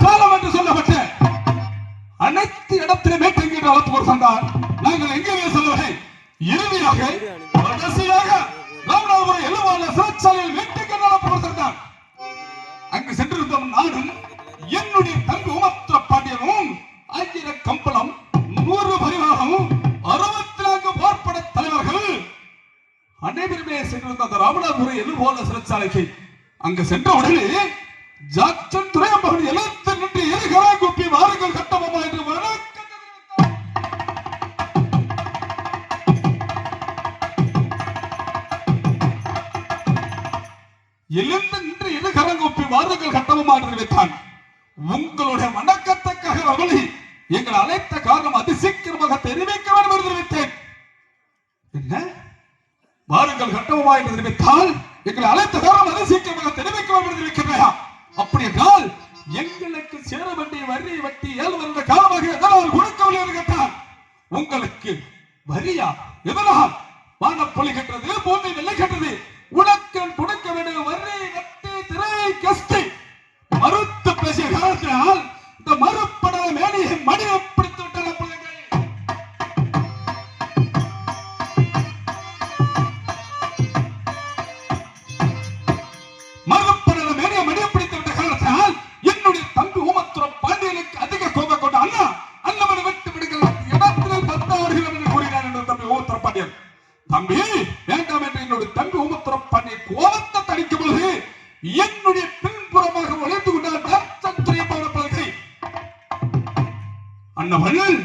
காலம் என்று சொல்லப்பட்ட அனைத்து இடத்திலுமே தங்கிட்டு வளர்த்து ஒரு சொன்னார் நாங்கள் எங்கே சொல்லவில்லை. இறுதியாக கடைசியாக ராமநாதபுரம் எழுவாள சிறைச்சாலையில் வெற்றிக்கு வளர்த்து ஒரு சொன்னார் அங்கு சென்றிருந்த நானும் என்னுடைய தம்பி உமத்திர பாண்டியனும் ஆயிர கம்பளம் நூறு பரிவாரமும் அறுபத்தி நான்கு போர்ப்பட தலைவர்கள் அனைவருமே சென்றிருந்த அந்த ராமநாதபுரம் எழுபோல சிறைச்சாலைக்கு அங்கு சென்ற உடனே எழுந்து நின்று இருகரங்கொப்பி வாருங்கள் கட்டபொம்மா என்று தெரிவித்தான் உங்களுடைய வணக்கத்துக்காக அவளி எங்கள் அழைத்த காரணம் அதிசீக்கிரமாக தெரிவிக்க வேண்டும் என்று தெரிவித்தேன் என்ன? வாருங்கள் கட்டவுமா என்று தெரிவித்தால் எங்களை அழைத்த காரணம் அதிசீக்கிரமாக தெரிவிக்க வேண்டும் என்று தெரிவிக்கின்றையா அப்படி என்றால் எங்களுக்கு சேர வேண்டிய வரி வட்டி ஏழு வருட காலமாக எதனால் கொடுக்கவில்லை என்று கேட்டார். உங்களுக்கு வரியா? எதனால்? வானம் கட்டுறது பூமி நிலை கட்டுறது அந்த அண்ணவர்கள்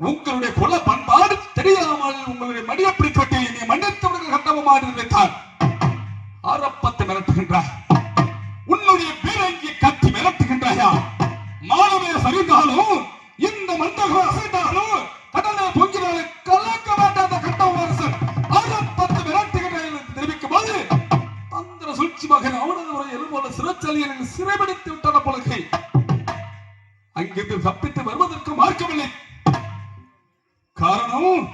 உங்களுடைய குல பண்பாடு தெரியாமல் உங்களுடைய மடிய கட்டி என்னை மன்னித்தவர்கள் கண்டவமாக வைத்தார் ஆரப்பத்தை மிரட்டுகின்றார். பார்க்கவில்லை காரணம்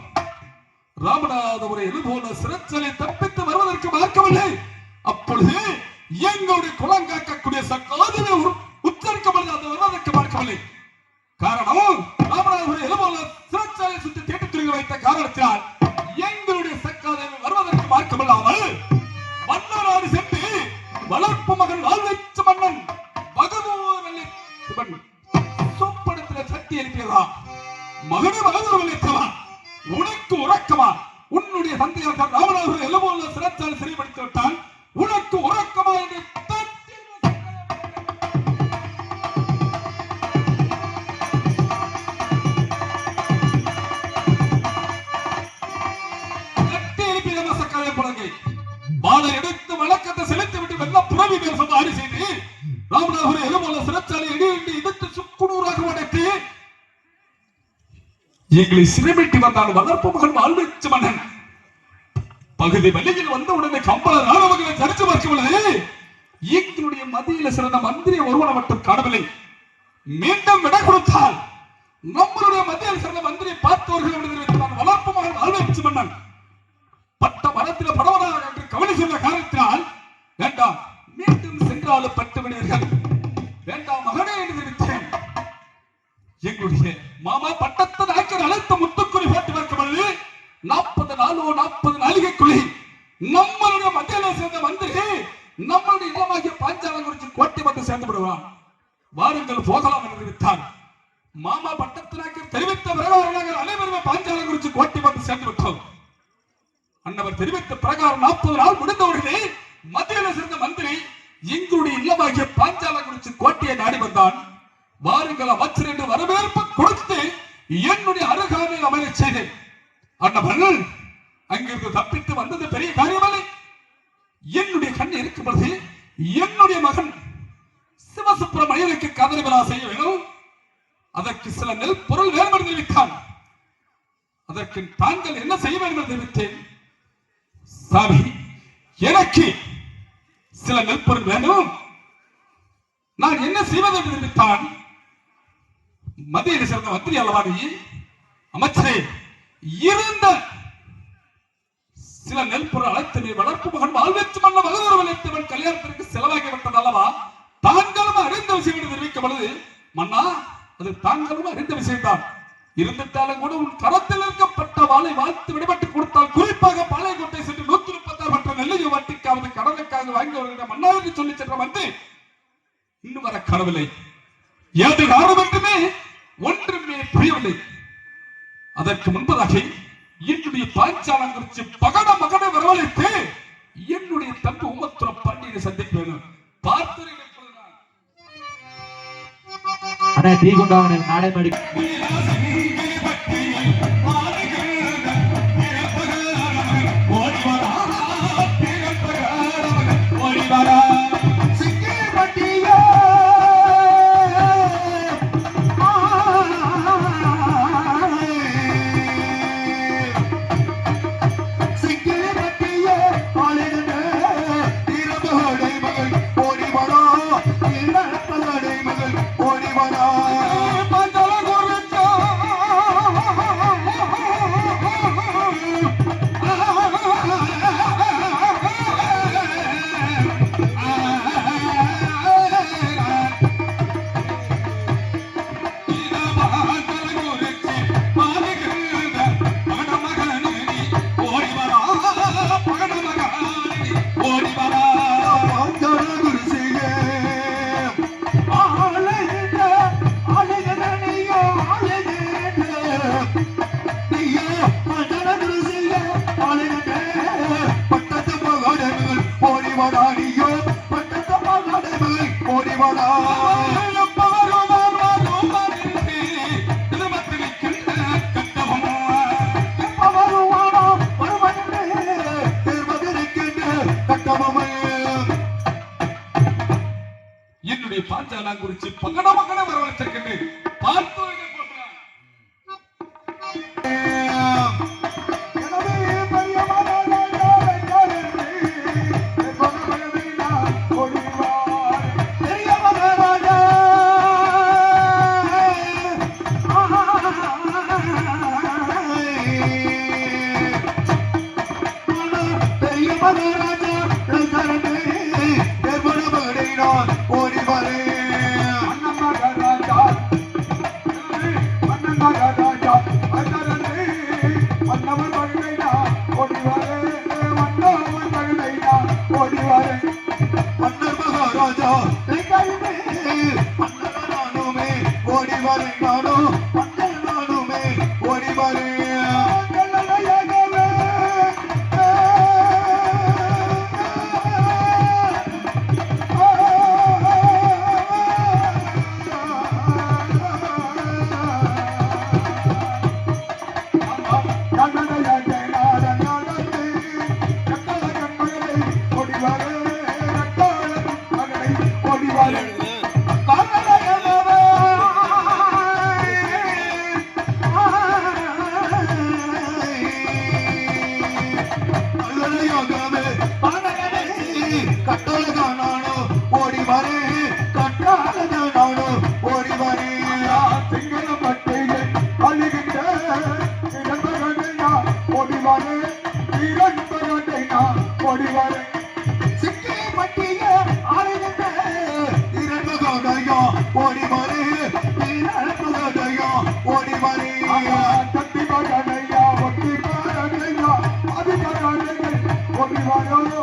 ராமநாதபுரம் போல சிறைச்சாலை தப்பித்து வருவதற்கு பார்க்கவில்லை அப்பொழுது எங்களுடைய குலம் காக்கக்கூடிய சக்காதிலே உச்சரிக்கப்படுது அது வருவதற்கு பார்க்கவில்லை காரணம் ராமநாதபுரம் எலும்போல சிறைச்சாலை சுற்றி தேட்டு வைத்த காரணத்தினால் உன்னுடைய தந்தையார் ராமநாதபுரம் எல்லமோல சிறத்தால் சிறைப்படுத்தி விட்டான் உனக்கு உறக்கமா என்று எடுத்து வழக்கத்தை செலுத்தி விட்டு வெள்ள புறவி பேர் சொந்த ஆடி செய்து ராமநாதபுரம் எலுமோல சிறைச்சாலை இடி இடி சுக்குநூறாக உடைத்து எங்களை சிறைமிட்டு வந்தால் வளர்ப்பு மகன் வாழ்வெச்சு மன்னன். பகுதி வழியில் வந்த உடனே கம்பள ராணுவங்களை சரிச்சு பார்க்கவில்லை எங்களுடைய மதியில சிறந்த மந்திரி ஒருவனை மட்டும் காணவில்லை. மீண்டும் விட கொடுத்தால் நம்மளுடைய மத்தியில் சிறந்த மந்திரியை பார்த்தவர்கள் என்று தெரிவித்தான் வளர்ப்பு மகன் வாழ்வெச்சு மன்னன் பட்ட மரத்தில் படவனாக என்று கவனி சொன்ன காரணத்தினால் வேண்டாம் மீண்டும் சென்றாலும் பட்டு விடுவீர்கள். வேண்டாம் மகனே என்று தெரிவித்தேன் எங்களுடைய சேர்ந்து விடுவான் வாருங்கள் போகலாம் என்று விட்டான் மாமா பட்டத்து தெரிவித்த பிரகாரம் நாங்கள் பாஞ்சாலம் பாஞ்சாலங்குறிச்சி கோட்டி வந்து சேர்ந்து விட்டோம். அன்னவர் தெரிவித்த பிரகாரம் நாற்பது நாள் முடிந்தவர்களே மத்தியில் சேர்ந்த மந்திரி எங்களுடைய இல்லமாகிய பாஞ்சாலங்குறிச்சி கோட்டையை நாடி வந்தான். வாருங்கள் அமைச்சர் என்று வரவேற்பு கொடுத்து என்னுடைய அருகாமையில் அமைய செய்தேன். அண்ணவர்கள் அங்கிருந்து தப்பித்து வந்தது பெரிய காரியமல்ல. என்னுடைய கண் இருக்கும் பொழுது என்னுடைய மகன் சிவசுப்புரம் சிவசுப்பிரமணியனுக்கு கதறி விழா செய்ய வேண்டும். அதற்கு சில நெல் பொருள் வேண்டும் என்று தெரிவித்தான் அதற்கு தாங்கள் என்ன செய்ய வேண்டும் என்று தெரிவித்தேன் சாமி எனக்கு சில நெற்பொருள் வேண்டும். நான் என்ன செய்வது என்று தெரிவித்தான் மத்தியில் சேர்ந்த மந்திரி அல்லவாடி அமைச்சரே இருந்த சில நெல் பொருள் அழைத்து நீ வளர்ப்பு மகன் வாழ்வெற்று மன்ன மகதூர் வளைத்தவன் கல்யாணத்திற்கு செலவாகி விட்டது அல்லவா தாங்களும் விஷயம் என்று தெரிவிக்கும் மன்னா அது தாங்களும் அறிந்த விஷயம்தான் இருந்துட்டாலும் கூட உன் கரத்தில் இருக்கப்பட்ட வாளை வாழ்த்து விடுபட்டு கொடுத்தால் குறிப்பாக பாளையக்கோட்டை சென்று நூத்தி முப்பத்தாறு மற்ற நெல்லையை வட்டிக்காவது கடனுக்காக வாங்கி வருகிற மன்னாருக்கு சொல்லி சென்ற வந்து இன்னும் வர கடவில்லை ஏது காரணம் என்றுமே ஒன்றுமே புரியவில்லை. அதற்கு முன்பதாக என்னுடைய பாஞ்சாலம் குறித்து பகட மகனை வரவழைத்து என்னுடைய தம்பி உமத்துற பண்டிகை சந்திப்பேன். பார்த்தீர்கள் அண்ணா டீ கொண்டாங்க நாடே மடி ஓடிவடாடியோ பட்டத்து மகனை ஓடிவடா வருவானோ என்னுடைய பாஞ்சாலாங்குறிச்சி குறித்து பகட மகனை வரவழைச்சிருக்கின்றேன். ஓடி வரே நானோ ஓடி வரே சிக்கி பட்டிய அழுகின்ற இளம்பரனையா ஓடி வரே இளம்பரனையா ஓடி வரே தட்டி மகனையா ஒட்டி மகனையா அது மகனைகள் ஓடி வரோ